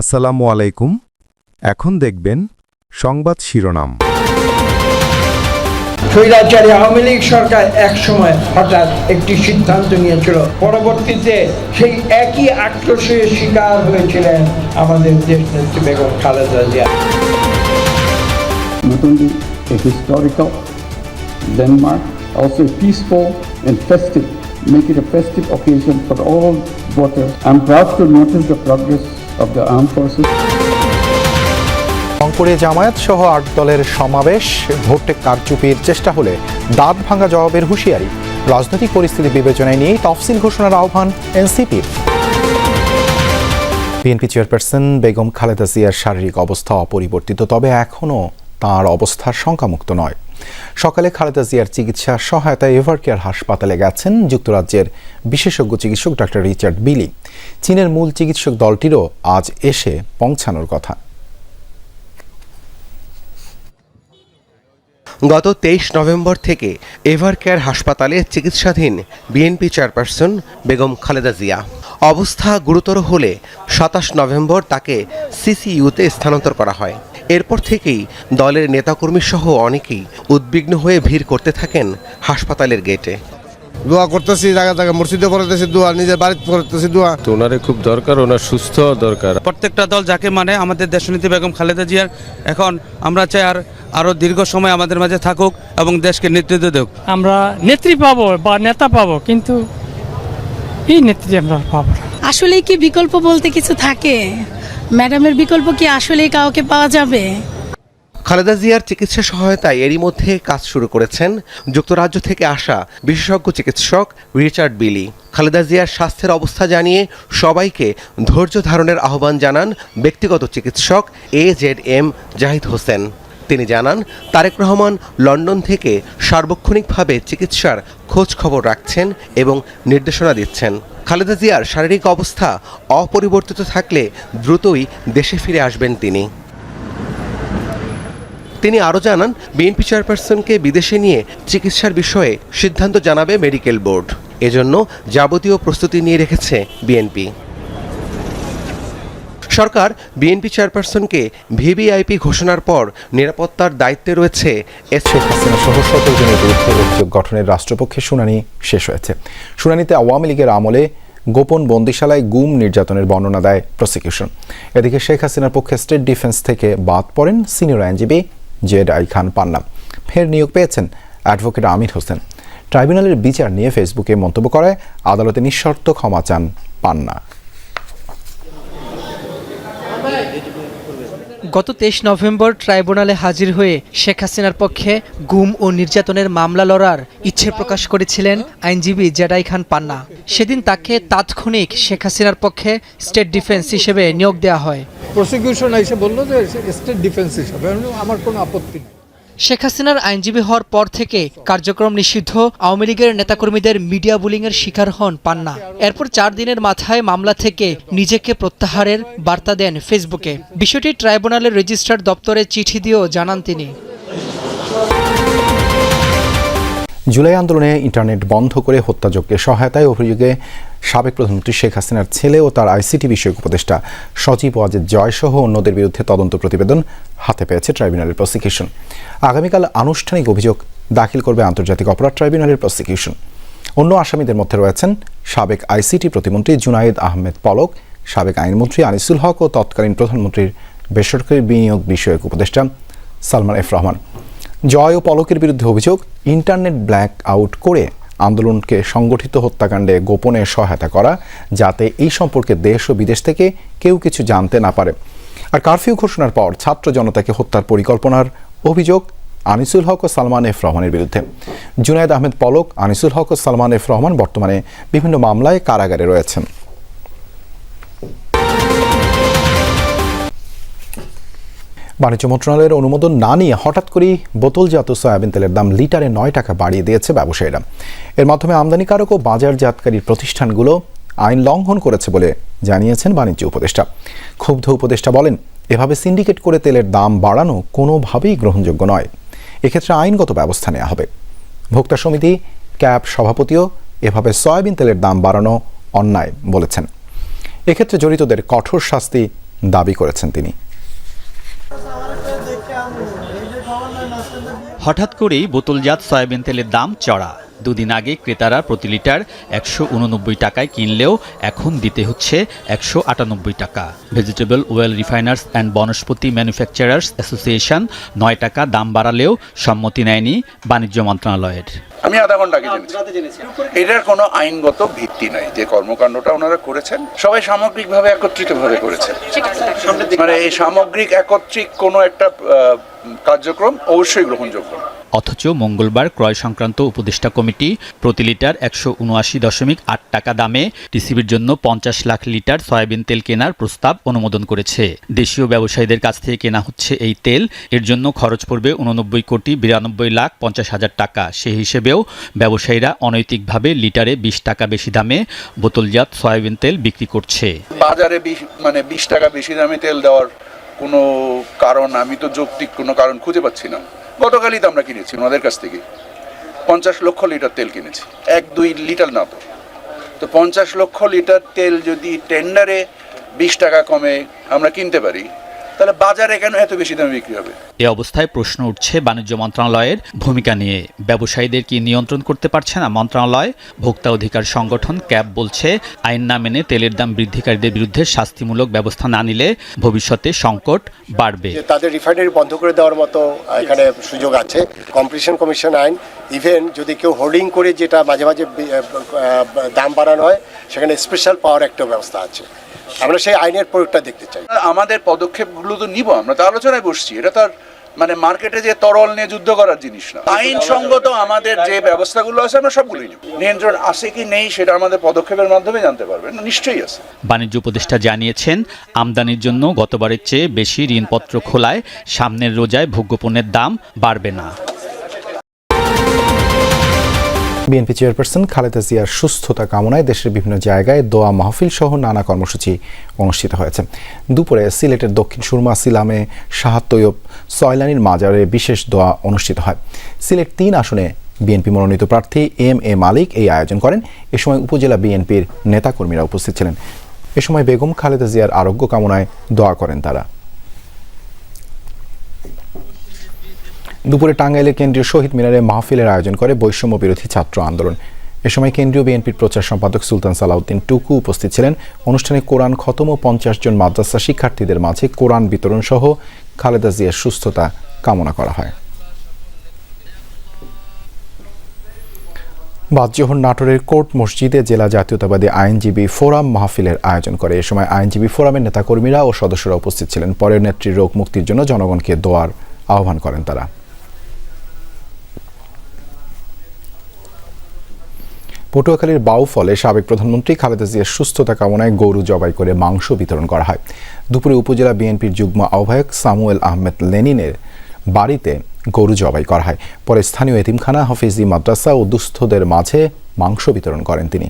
আসসালামু আলাইকুম। এখন দেখবেন সংবাদ শিরোনাম। খৈরাচারী আওয়ামী লীগ সরকার এক সময় হঠাৎ একটি সিদ্ধান্ত নিয়েছিল। পরবর্তীতে সেই একই আক্রোশের শিকার হয়েছিলেন আমাদের দেশ নেত্রী বেগম খালেদা জিয়া। নতুন Denmark landmark also peaceful and festive make it a festive occasion for all water I am proud to notice the progress of the armed forces. রংপুরে জামায়াত সহ আট দলের সমাবেশ, ভোটে কারচুপির চেষ্টা হলে দাঁত ভাঙা জবাবের হুঁশিয়ারি। রাজনৈতিক পরিস্থিতি বিবেচনায় নিয়ে তফসিল ঘোষণার আহ্বান এনসিপির। বিএনপি চেয়ারপারসন বেগম খালেদা জিয়ার শারীরিক অবস্থা অপরিবর্তিত, তবে এখনও তার অবস্থার শঙ্কামুক্ত নয়। সকালে খালেদা জিয়ার চিকিৎসা সহায়তায় এভারকেয়ার হাসপাতালে গেছেন যুক্তরাজ্যের বিশেষজ্ঞ চিকিৎসক ডক্টর রিচার্ড বিলি। চীনের মূল চিকিৎসক দলটিরও আজ এসে পৌঁছানোর কথা। গত তেইশ নভেম্বর থেকে এভারকেয়ার হাসপাতালে চিকিৎসাধীন বিএনপি চেয়ারপারসন বেগম খালেদা জিয়া। অবস্থা গুরুতর হলে সাতাশ নভেম্বর তাকে সিসিইউতে স্থানান্তর করা হয়। এরপর থেকেই দলের নেতাকর্মী সহ অনেকেই উদ্বিগ্ন হয়ে ভিড় করতে থাকেন হাসপাতালের গেটে। দোয়া করতেছি জায়গা জায়গা মসজিদে পড়তেছি দোয়া নিজের বাড়িতে করতেছি দোয়া। তো ওনারে খুব দরকার ওনার সুস্থ দরকার। প্রত্যেকটা দল যাকে মানে আমাদের দেশনীতি বেগম খালেদা জিয়ার। এখন আমরা চাই আর আরও দীর্ঘ সময় আমাদের মাঝে থাকুক এবং দেশকে নেতৃত্ব দেখ আমরা নেত্রী পাবো বা নেতা পাবো কিন্তু এই নেত্রী আমরা পাবো। আসলে কি বিকল্প বলতে কিছু থাকে? ম্যাডামের বিকল্প কি আসলেই কাউকে পাওয়া যাবে? খালেদা জিয়ার চিকিৎসা সহায়তায় এরই মধ্যে কাজ শুরু করেছেন যুক্তরাজ্য থেকে আসা বিশেষজ্ঞ চিকিৎসক রিচার্ড বিলি। খালেদা জিয়ার স্বাস্থ্যের অবস্থা জানিয়ে সবাইকে ধৈর্য ধারণের আহ্বান জানান ব্যক্তিগত চিকিৎসক A Z M Zahid Hossain. তিনি জানান, তারেক রহমান লন্ডন থেকে সার্বক্ষণিকভাবে চিকিৎসার খোঁজ খবর রাখছেন এবং নির্দেশনা দিচ্ছেন। খালেদা জিয়ার শারীরিক অবস্থা অপরিবর্তিত থাকলে দ্রুতই দেশে ফিরে আসবেন তিনি। তিনি আরও জানান, বিএনপি চেয়ারপারসনকে বিদেশে নিয়ে চিকিৎসার বিষয়ে সিদ্ধান্ত জানাবে মেডিকেল বোর্ড। এজন্য যাবতীয় প্রস্তুতি নিয়ে রেখেছে বিএনপি। সরকার বিএনপি চেয়ারপারসনকে ভিভিআইপি ঘোষণার পর নিরাপত্তার দায়িত্বে রয়েছে এস শেখ হাসিনা সহ বিরুদ্ধে অভিযোগ গঠনের রাষ্ট্রপক্ষের শুনানি শেষ হয়েছে। শুনানিতে আওয়ামী লীগের আমলে গোপন বন্দিশালায় গুম নির্যাতনের বর্ণনা দেয় প্রসিকিউশন। এদিকে শেখ হাসিনার পক্ষে স্টেট ডিফেন্স থেকে বাদ পড়েন সিনিয়র আইনজীবী জেড আই খান পান্না। ফের নিয়োগ পেয়েছেন অ্যাডভোকেট আমির হোসেন। ট্রাইব্যুনালের বিচার নিয়ে ফেসবুকে মন্তব্য করায় আদালতে নিঃশর্ত ক্ষমা চান পান্না। গত তেইশ নভেম্বর ট্রাইব্যুনালে হাজির হয়ে শেখ হাসিনার পক্ষে গুম ও নির্যাতনের মামলা লড়ার ইচ্ছে প্রকাশ করেছিলেন আইনজীবী জেডাই খান পান্না। সেদিন তাকে তাৎক্ষণিক শেখ হাসিনার পক্ষে স্টেট ডিফেন্স হিসেবে নিয়োগ দেওয়া হয়। প্রসিকিউশন এসে বলল যে স্টেট ডিফেন্স হিসেবে। আমার কোনো আপত্তি নেই। শেখ হাসিনার আইনজীবী হওয়ার পর থেকে কার্যক্রম নিষিদ্ধ। আওয়ামী লীগের নেতাকর্মীদের মিডিয়া বুলিংয়ের শিকার হন পান্না। এরপর চার দিনের মাথায় মামলা থেকে নিজেকে প্রত্যাহারের বার্তা দেন ফেসবুকে। বিষয়টি ট্রাইব্যুনালের রেজিস্ট্রার দপ্তরে চিঠি দিয়েও জানান তিনি। জুলাই আন্দোলনে ইন্টারনেট বন্ধ করে হত্যাযজ্ঞে সহায়তায় অভিযোগে সাবেক প্রধানমন্ত্রী শেখ হাসিনার ছেলে ও তার আইসিটি বিষয়ক উপদেষ্টা সজীব ওয়াজেদ জয় সহ অন্যদের বিরুদ্ধে তদন্ত প্রতিবেদন হাতে পেয়েছে ট্রাইব্যুনালের প্রসিকিউশন। আগামীকাল আনুষ্ঠানিক অভিযোগ দাখিল করবে আন্তর্জাতিক অপরাধ ট্রাইব্যুনালের প্রসিকিউশন। অন্য আসামিদের মধ্যে রয়েছেন সাবেক আইসিটি প্রতিমন্ত্রী জুনায়েদ আহমেদ পলক, সাবেক আইনমন্ত্রী আনিসুল হক ও তৎকালীন প্রধানমন্ত্রীর বেসরকারি বিনিয়োগ বিষয়ক উপদেষ্টা সালমান এফ রহমান। জয় ও পলকের বিরুদ্ধে অভিযোগ, ইন্টারনেট ব্ল্যাক আউট করে আন্দোলনকে সংগঠিত হত্যাকাণ্ডে গোপনে সহায়তা করা, যাতে এই সম্পর্কে দেশ ও বিদেশ থেকে কেউ কিছু জানতে না পারে। আর কারফিউ ঘোষণার পর ছাত্র জনতাকে হত্যার পরিকল্পনার অভিযোগ, আনিসুল হক ও সালমান এফ রহমানের বিরুদ্ধে। জুনায়েদ আহমেদ পলক, আনিসুল হক ও সালমান এফ রহমান বর্তমানে বিভিন্ন মামলায় কারাগারে রয়েছেন। বাণিজ্য মন্ত্রণালয়ের অনুমোদন না নিয়ে হঠাৎ করেই বোতলজাত সয়াবিন তেলের দাম লিটারে নয় টাকা বাড়িয়ে দিয়েছে ব্যবসায়ীরা। এর মাধ্যমে আমদানিকারক ও বাজারজাতকারী প্রতিষ্ঠানগুলো আইন লঙ্ঘন করেছে বলে জানিয়েছেন বাণিজ্য উপদেষ্টা। ক্ষুব্ধ উপদেষ্টা বলেন, এভাবে সিন্ডিকেট করে তেলের দাম বাড়ানো কোনোভাবেই গ্রহণযোগ্য নয়। এক্ষেত্রে আইনগত ব্যবস্থা নেওয়া হবে। ভোক্তা সমিতি ক্যাব সভাপতিও এভাবে সয়াবিন তেলের দাম বাড়ানো অন্যায় বলেছেন। এক্ষেত্রে জড়িতদের কঠোর শাস্তি দাবি করেছেন তিনি। হঠাৎ করেই বোতলজাত সয়াবিন তেলের দাম চড়া। দুদিন আগে ক্রেতারা প্রতি লিটার একশো উননব্বই টাকায় কিনলেও এখন দিতে হচ্ছে একশো আটানব্বই টাকা। Vegetable oil refiners and vanaspati manufacturers association নয় টাকা দাম বাড়ালেও সম্মতি নেয়নি বাণিজ্য মন্ত্রণালয়ের। আমি আধা ঘণ্টা আগে জেনেছি। এটার কোনো আইনগত ভিত্তি নাই। যে কর্মকাণ্ডটা ওনারা করেছেন সবাই সামগ্রিকভাবে একত্রিতভাবে করেছেন। মানে এই সামগ্রিক একত্রিক কোনো একটা কার্যক্রম অবশ্যই গ্রহণযোগ্য। অথচ মঙ্গলবার ক্রয় সংক্রান্ত উপদেষ্টা কমিটি প্রতি লিটার একশো উনআশি দশমিক আট টাকা দামে টিসিবির জন্য পঞ্চাশ লাখ লিটার সয়াবিন তেল কেনার প্রস্তাব অনুমোদন করেছে। দেশীয় ব্যবসায়ীদের কাছ থেকে কেনা হচ্ছে এই তেল। এর জন্য খরচ পড়বে উননব্বই কোটি বিরানব্বই লাখ পঞ্চাশ হাজার টাকা। সেই হিসেবেও ব্যবসায়ীরা অনৈতিকভাবে লিটারে বিশ টাকা বেশি দামে বোতলজাত সয়াবিন তেল বিক্রি করছে। বাজারে মানে বিশ টাকা বেশি দামে তেল দেওয়ার কোনো কারণ, আমি তো যৌক্তিক কোনো কারণ খুঁজে পাচ্ছি না। গতকালই তো আমরা কিনেছি ওনাদের কাছ থেকে। পঞ্চাশ লক্ষ লিটার তেল কিনেছি। এক, দুই লিটার না তো। তো পঞ্চাশ লক্ষ লিটার তেল যদি টেন্ডারে বিশ টাকা কমে আমরা কিনতে পারি তাহলে বাজারে কেন এত বেশি দামে বিক্রি হবে? এ অবস্থায় প্রশ্ন উঠছে বাণিজ্য মন্ত্রণালয়ের ভূমিকা নিয়ে। ব্যবসায়ীদের কি নিয়ন্ত্রণ করতে পারছে না? মন্ত্রণালয় ভোক্তা অধিকার সংগঠন ক্যাব বলছে আইন না মেনে তেলের দাম বৃদ্ধিকারীদের বিরুদ্ধে শাস্তিমূলক ব্যবস্থা না নিলে ভবিষ্যতে সংকট বাড়বে। তাদের রিফাইনারি বন্ধ করে দেওয়ার মতো এখানে সুযোগ আছে। কম্পিটিশন কমিশন আইন ইভেন যদি কেউ হোল্ডিং করে যেটা মাঝে মাঝে দাম বাড়ানো হয় সেখানে স্পেশাল পাওয়ার একটা ব্যবস্থা আছে। আমরা সেই আইনের প্রয়োগটা দেখতে চাই। আমাদের পদক্ষেপগুলো তো নিব আমরা তো আলোচনায় বসছি। এটা তো আর মানে মার্কেটে যে তরল নিয়ে যুদ্ধ করার জিনিস না। আইনসঙ্গত আমাদের যে ব্যবস্থাগুলো আছে আমরা সবগুলোই নেব। নিয়ন্ত্রণ আছে কি নেই সেটা আমাদের পদক্ষেপের মাধ্যমে জানতে পারবেন নিশ্চয়ই আছে। বাণিজ্য উপদেষ্টা জানিয়েছেন আমদানির জন্য গতবারের চেয়ে বেশি ঋণপত্র খোলায় সামনের রোজায় ভোগ্যপণ্যের দাম বাড়বে না। বিএনপি চেয়ারপারসন খালেদা জিয়ার সুস্থতা কামনায় দেশের বিভিন্ন জায়গায় দোয়া মাহফিল সহ নানা কর্মসূচি অনুষ্ঠিত হয়েছে। দুপুরে সিলেটের দক্ষিণ সুরমা সিলামে শাহাদ তৈয়ব সয়লানির মাজারে বিশেষ দোয়া অনুষ্ঠিত হয়। সিলেট তিন আসনে বিএনপি মনোনীত প্রার্থী এম এ মালিক এই আয়োজন করেন। এ সময় উপজেলা বিএনপির নেতাকর্মীরা উপস্থিত ছিলেন। এ সময় বেগম খালেদা জিয়ার আরোগ্য কামনায় দোয়া করেন তারা। দুপুরে টাঙ্গাইলের কেন্দ্রীয় শহীদ মিনারে মাহফিলের আয়োজন করে বৈষম্য বিরোধী ছাত্র আন্দোলন। এ সময় কেন্দ্রীয় বিএনপির প্রচার সম্পাদক সুলতান সালাউদ্দিন টুকু উপস্থিত ছিলেন। অনুষ্ঠানে কোরআন খতম ও পঞ্চাশ জন মাদ্রাসা শিক্ষার্থীদের মাঝে কোরআন বিতরণ সহ খালেদা জিয়ার সুস্থতা কামনা করা হয়। বাদজোহর নাটোরের কোর্ট মসজিদে জেলা জাতীয়তাবাদী আইনজীবী ফোরাম মাহফিলের আয়োজন করে। এ সময় আইনজীবী ফোরামের নেতাকর্মীরা ও সদস্যরা উপস্থিত ছিলেন। পরের নেত্রীর রোগ মুক্তির জন্য জনগণকে দোয়ার আহ্বান করেন তারা। পটুয়াখালীর বাউফলে সাবেক প্রধানমন্ত্রী খালেদা জিয়ার সুস্থতা কামনায় গরু জবাই করে মাংস বিতরণ করা হয়। দুপুরে উপজেলা বিএনপির যুগ্ম আহ্বায়ক সামুয়েল আহমেদ লেনিনের বাড়িতে গরু জবাই করা হয়। পরে স্থানীয় এতিমখানা, হাফিজি মাদ্রাসা ও দুস্থদের মাঝে মাংস বিতরণ করেন তিনি।